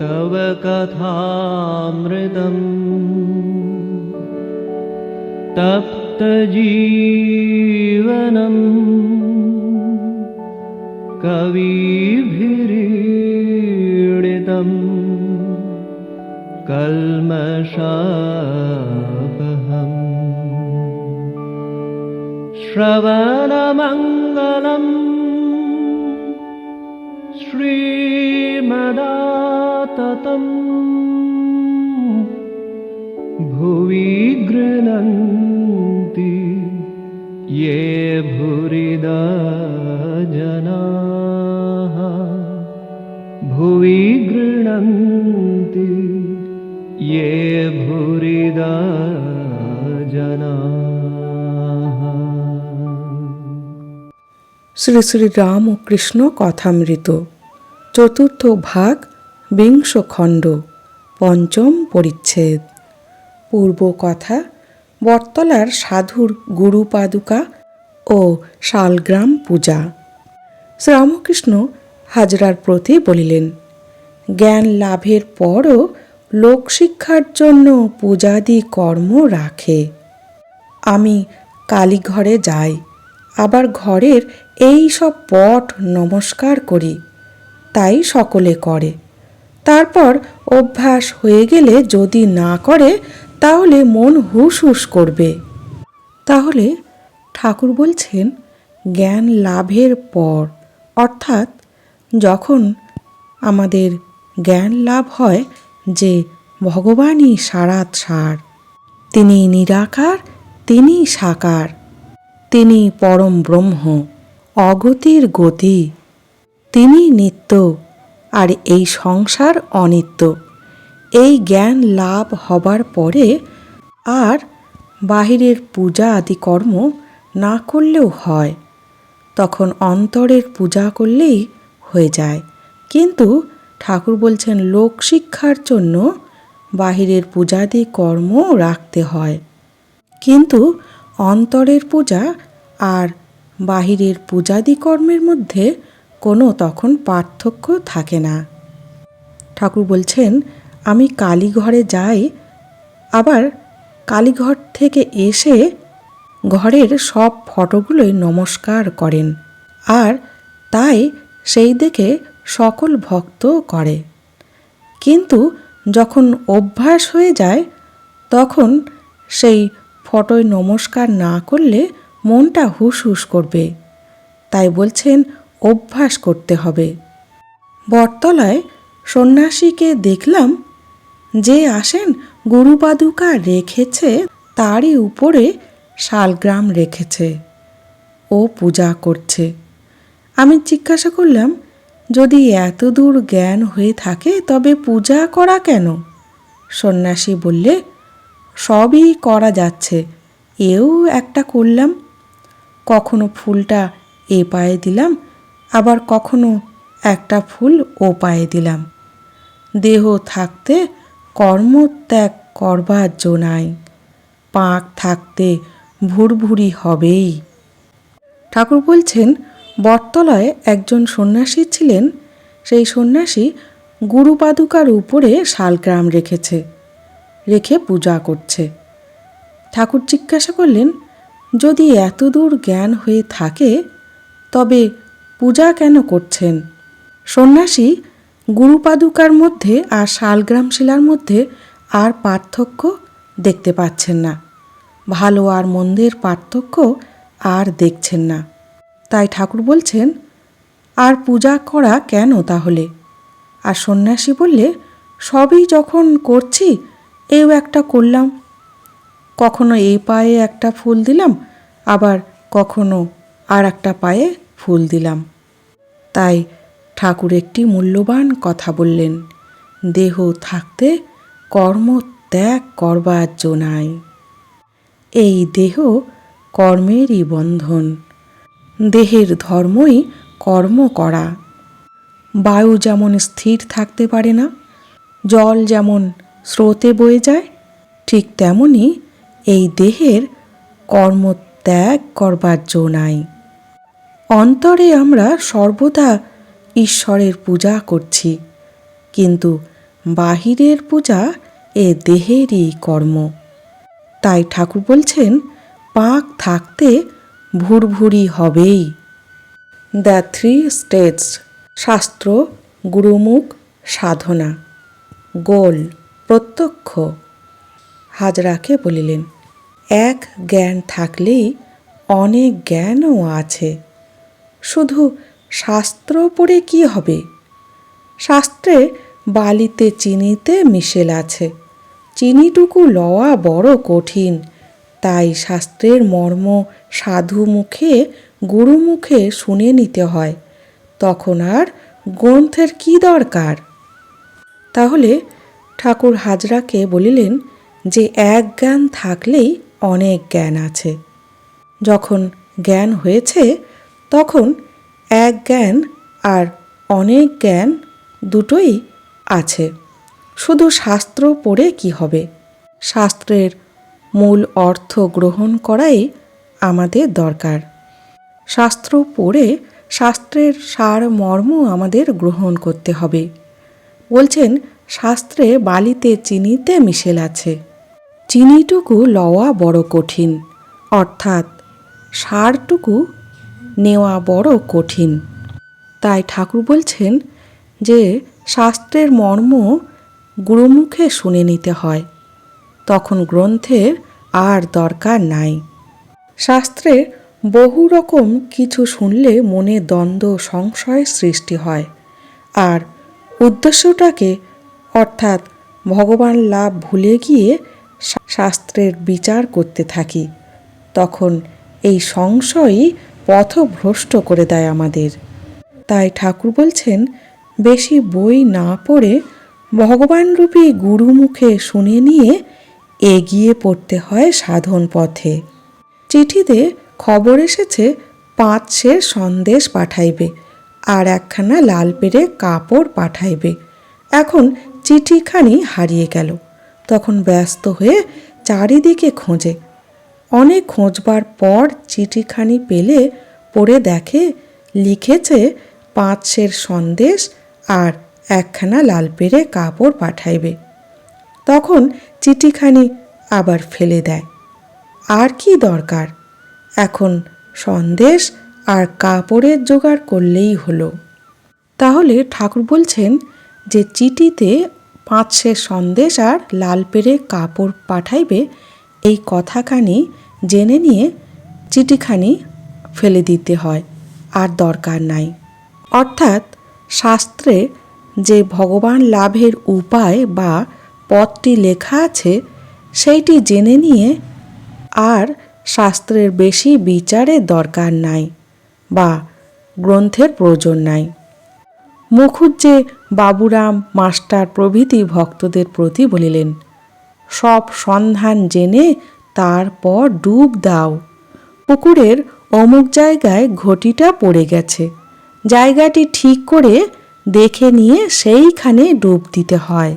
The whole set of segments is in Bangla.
तव कथामृतम्। तप्तजीवनम्। कविभिरीडितम्। कल्मषापहम्। श्रवणमङ्गलम् श्रीमदाततम् भुवि गृह्णन्ति ये भूरिदा जनाः भुवि गृह्णन्ति ये भूरिदा जनाः শ্রী শ্রী রাম ও কৃষ্ণ কথামৃত চতুর্থ ভাগ বিংশ খণ্ড পঞ্চম পরিচ্ছেদ। পূর্ব কথা, বটতলার সাধুর গুরু পাদুকা ও শালগ্রাম পূজা। শ্রীরামকৃষ্ণ হাজরার প্রতি বলিলেন, জ্ঞান লাভের পরও লোকশিক্ষার জন্য পূজাদি কর্ম রাখে। আমি কালীঘরে যাই, আবার ঘরের এই সব পট নমস্কার করি, তাই সকলে করে। তারপর অভ্যাস হয়ে গেলে যদি না করে, তাহলে মন হুস হুস করবে। তাহলে ঠাকুর বলছেন, জ্ঞান লাভের পর। অর্থাৎ যখন আমাদের জ্ঞান লাভ হয় যে ভগবানই সারাত সার, তিনি নিরাকার, তিনি সাকার, তিনি পরম ব্রহ্ম, অগতির গতি, তিনি নিত্য আর এই সংসার অনিত্য। এই জ্ঞান লাভ হবার পরে আর বাহিরের পূজা আদি কর্ম না করলেও হয়। তখন অন্তরের পূজা করলেই হয়ে যায়। কিন্তু ঠাকুর বলছেন, লোক শিক্ষার জন্য বাহিরের পূজাদি কর্ম রাখতে হয়। কিন্তু অন্তরের পূজা আর বাহিরের পূজাদি কর্মের মধ্যে কোনো তখন পার্থক্য থাকে না। ঠাকুর বলছেন, আমি কালীঘরে যাই, আবার কালীঘর থেকে এসে ঘরের সব ফটোগুলোই নমস্কার করেন, আর তাই সেই দেখে সকল ভক্ত করে। কিন্তু যখন অভ্যাস হয়ে যায়, তখন সেই ফটোয় নমস্কার না করলে মনটা হুস হুস করবে। তাই বলছেন অভ্যাস করতে হবে। বটতলায় সন্ন্যাসীকে দেখলাম যে আসেন গুরুপাদুকা রেখেছে, তারই উপরে শালগ্রাম রেখেছে। ও পূজা করছে। আমি জিজ্ঞাসা করলাম, যদি এত দূর জ্ঞান হয়ে থাকে, তবে পূজা করা কেন? সন্ন্যাসী বললে, সবই করা যাচ্ছে। এও একটা করলাম। কখনো ফুলটা এ পায়ে দিলাম আবার কখনো একটা ফুল ও পায়ে দিলাম। দেহ থাকতে কর্মত্যাগ করবার জো নাই। পাক থাকতে ভুরভুরি হবেই। ঠাকুর বলছেন, বটতলায় একজন সন্ন্যাসী ছিলেন। সেই সন্ন্যাসী গুরুপাদুকার উপরে শালগ্রাম রেখেছে, রেখে পূজা করছে। ঠাকুর জিজ্ঞাসা করলেন, যদি এতদূর জ্ঞান হয়ে থাকে, তবে পূজা কেন করছেন? সন্ন্যাসী গুরুপাদুকার মধ্যে আর শালগ্রাম শিলার মধ্যে আর পার্থক্য দেখতে পাচ্ছেন না। ভালো আর মন্দের পার্থক্য আর দেখছেন না। তাই ঠাকুর বলছেন, আর পূজা করা কেন তাহলে? আর সন্ন্যাসী বললে, সবই যখন করছি, এও একটা করলাম। কখনো এই পায়ে একটা ফুল দিলাম, আবার কখনো আর একটা পায়ে ফুল দিলাম। তাই ঠাকুর একটি মূল্যবান কথা বললেন, দেহ থাকতে কর্ম ত্যাগ করবার জো নাই। এই দেহ কর্মেরই বন্ধন, দেহের ধর্মই কর্ম করা। বায়ু যেমন স্থির থাকতে পারে না, জল যেমন স্রোতে বয়ে যায়, ঠিক তেমনি এই দেহের কর্ম ত্যাগ করবার জো নাই। অন্তরে আমরা সর্বদা ঈশ্বরের পূজা করছি, কিন্তু বাহিরের পূজা এ দেহেরই কর্ম। তাই ঠাকুর বলছেন, পাক থাকতে ভুরভুরি হবেই। দ্য থ্রি স্টেটস, শাস্ত্র, গুরুমুখ, সাধনা, গোল, প্রত্যক্ষ। হাজরাকে বলিলেন, এক জ্ঞান থাকলেই অনেক জ্ঞানও আছে। শুধু শাস্ত্র পড়ে কি হবে? শাস্ত্রে বালিতে চিনিতে মিশেল আছে। চিনিটুকু লওয়া বড় কঠিন। তাই শাস্ত্রের মর্ম সাধু মুখে, গুরু মুখে শুনে নিতে হয়। তখন আর গ্রন্থের কি দরকার? তাহলে ঠাকুর হাজরাকে বলিলেন যে, এক জ্ঞান থাকলেই অনেক জ্ঞান আছে। যখন জ্ঞান হয়েছে তখন এক জ্ঞান আর অনেক জ্ঞান দুটোই আছে। শুধু শাস্ত্র পড়ে কি হবে? শাস্ত্রের মূল অর্থ গ্রহণ করাই আমাদের দরকার। শাস্ত্র পড়ে শাস্ত্রের সার মর্ম আমাদের গ্রহণ করতে হবে। বলছেন, শাস্ত্রে বালিতে চিনিতে মিশেল আছে। চিনিটুকু লওয়া বড় কঠিন। অর্থাৎ সারটুকু নেওয়া বড় কঠিন। তাই ঠাকুর বলছেন যে, শাস্ত্রের মর্ম গুরুমুখে শুনে নিতে হয়। তখন গ্রন্থের আর দরকার নাই। শাস্ত্রে বহু রকম কিছু শুনলে মনে দ্বন্দ্ব সংশয়ের সৃষ্টি হয়। আর উদ্দেশ্যটাকে অর্থাৎ ভগবান লাভ ভুলে গিয়ে শাস্ত্রের বিচার করতে থাকি, তখন এই সংশয়ই পথভ্রষ্ট করে দেয় আমাদের। তাই ঠাকুর বলছেন, বেশি বই না পড়ে ভগবান ভগবানরূপী গুরুমুখে শুনে নিয়ে এগিয়ে পড়তে হয় সাধন পথে। চিঠিতে খবর এসেছে পাঁচ সের সন্দেশ পাঠাইবে আর একখানা লাল পেরে কাপড় পাঠাইবে। এখন চিঠিখানি হারিয়ে গেল। তখন ব্যস্ত হয়ে চারিদিকে খোঁজে। অনেক খোঁজবার পর চিঠিখানি পেলে পড়ে দেখে লিখেছে পাঁচ সের সন্দেশ আর একখানা লাল পেরে কাপড় পাঠাইবে। তখন চিঠিখানি আবার ফেলে দেয়। আর কি দরকার? এখন সন্দেশ আর কাপড়ের জোগাড় করলেই হলো। তাহলে ঠাকুর বলছেন যে, চিঠিতে পাঁচ সে সন্দেশ আর লাল পেরে কাপড় পাঠাইবে এই কথাখানি জেনে নিয়ে চিঠিখানি ফেলে দিতে হয়, আর দরকার নাই। অর্থাৎ শাস্ত্রে যে ভগবান লাভের উপায় বা পথটি লেখা আছে, সেইটি জেনে নিয়ে আর শাস্ত্রের বেশি বিচারের দরকার নাই বা গ্রন্থের প্রয়োজন নাই। মুখুজ্জে বাবুরাম মাস্টার প্রভৃতি ভক্তদের প্রতি বলিলেন সব সন্ধান জেনে তারপর ডুব দাও। পুকুরের অমুক জায়গায় ঘটিটা পড়ে গেছে। জায়গাটি ঠিক করে দেখে নিয়ে সেইখানে ডুব দিতে হয়।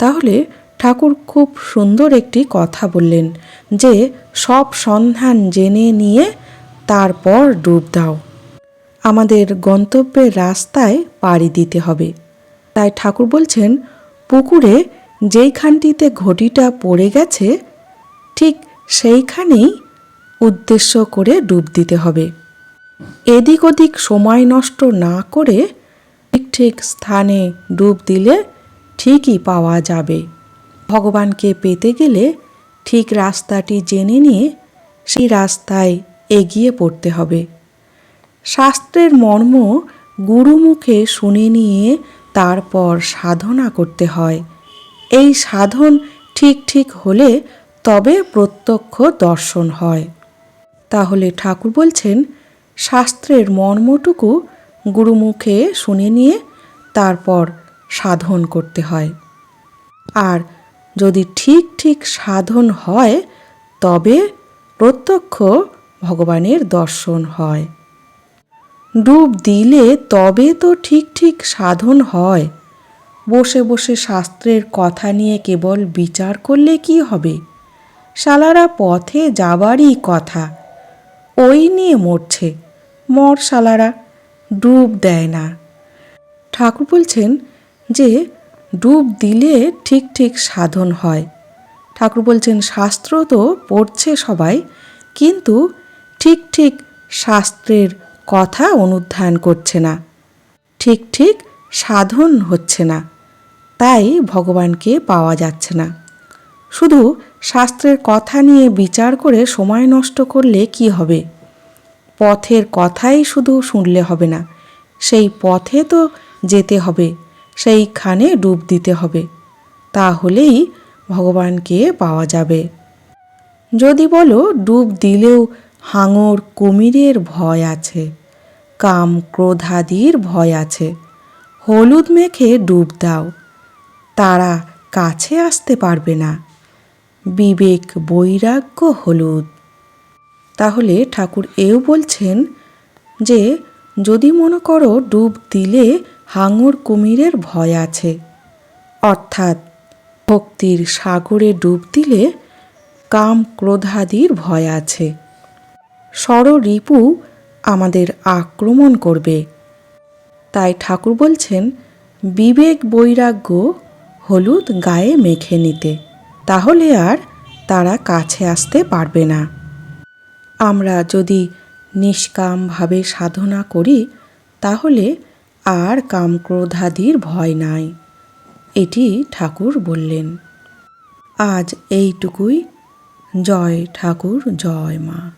তাহলে ঠাকুর খুব সুন্দর একটি কথা বললেন যে, সব সন্ধান জেনে নিয়ে তারপর ডুব দাও। আমাদের গন্তব্যের রাস্তায় পাড়ি দিতে হবে। তাই ঠাকুর বলছেন, পুকুরে যেইখানটিতে ঘটিটা পড়ে গেছে, ঠিক সেইখানেই উদ্দেশ্য করে ডুব দিতে হবে। এদিক ওদিক সময় নষ্ট না করে ঠিক ঠিক স্থানে ডুব দিলে ঠিকই পাওয়া যাবে। ভগবানকে পেতে গেলে ঠিক রাস্তাটি জেনে নিয়ে সেই রাস্তায় এগিয়ে পড়তে হবে। শাস্ত্রের মর্ম গুরুমুখে শুনে নিয়ে তারপর সাধনা করতে হয়। এই সাধন ঠিক ঠিক হলে তবে প্রত্যক্ষ দর্শন হয়। তাহলে ঠাকুর বলছেন, শাস্ত্রের মর্মটুকু গুরুমুখে শুনে নিয়ে তারপর সাধন করতে হয়। আর যদি ঠিক ঠিক সাধন হয়, তবে প্রত্যক্ষ ভগবানের দর্শন হয়। ডুব দিলে তবে তো ঠিক ঠিক সাধন হয়। বসে বসে শাস্ত্রের কথা নিয়ে কেবল বিচার করলে কি হবে? শালারা পথে যাবারই কথা। ওই নিয়ে মরছে। মর শালারা, ডুব দেয় না। ঠাকুর বলছেন যে, ডুব দিলে ঠিক ঠিক সাধন হয়। ঠাকুর বলছেন, শাস্ত্র তো পড়ছে সবাই, কিন্তু ঠিক ঠিক শাস্ত্রের কথা অনুধ্যান করছে না। ঠিক ঠিক সাধন হচ্ছে না। তাই ভগবানকে পাওয়া যাচ্ছে না। শুধু শাস্ত্রের কথা নিয়ে বিচার করে সময় নষ্ট করলে কি হবে? পথের কথাই শুধু শুনলে হবে না। সেই পথে তো যেতে হবে, সেইখানে ডুব দিতে হবে। তাহলেই ভগবানকে পাওয়া যাবে। যদি বলো ডুব দিলেও হাঙর কুমিরের ভয় আছে, কাম ক্রোধাদির ভয় আছে, হলুদ মেখে ডুব দাও। তারা কাছে আসতে পারবে না। বিবেক বৈরাগ্য হলুদ। তাহলে ঠাকুর এও বলছেন যে, যদি মনে করো ডুব দিলে হাঙর কুমিরের ভয় আছে, অর্থাৎ ভক্তির সাগরে ডুব দিলে কাম ক্রোধাদির ভয় আছে। ষড়রিপু আমাদের আক্রমণ করবে। তাই ঠাকুর বলছেন, বিবেক বৈরাগ্য হলুদ গায়ে মেখে নিতে, তাহলে আর তারা কাছে আসতে পারবে না। আমরা যদি নিষ্কামভাবে সাধনা করি, তাহলে আর কামক্রোধাদির ভয় নাই, এটি ঠাকুর বললেন। আজ এইটুকুই। জয় ঠাকুর, জয় মা।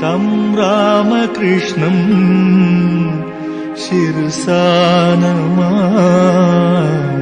तं रामकृष्णम् शिरसा नमामि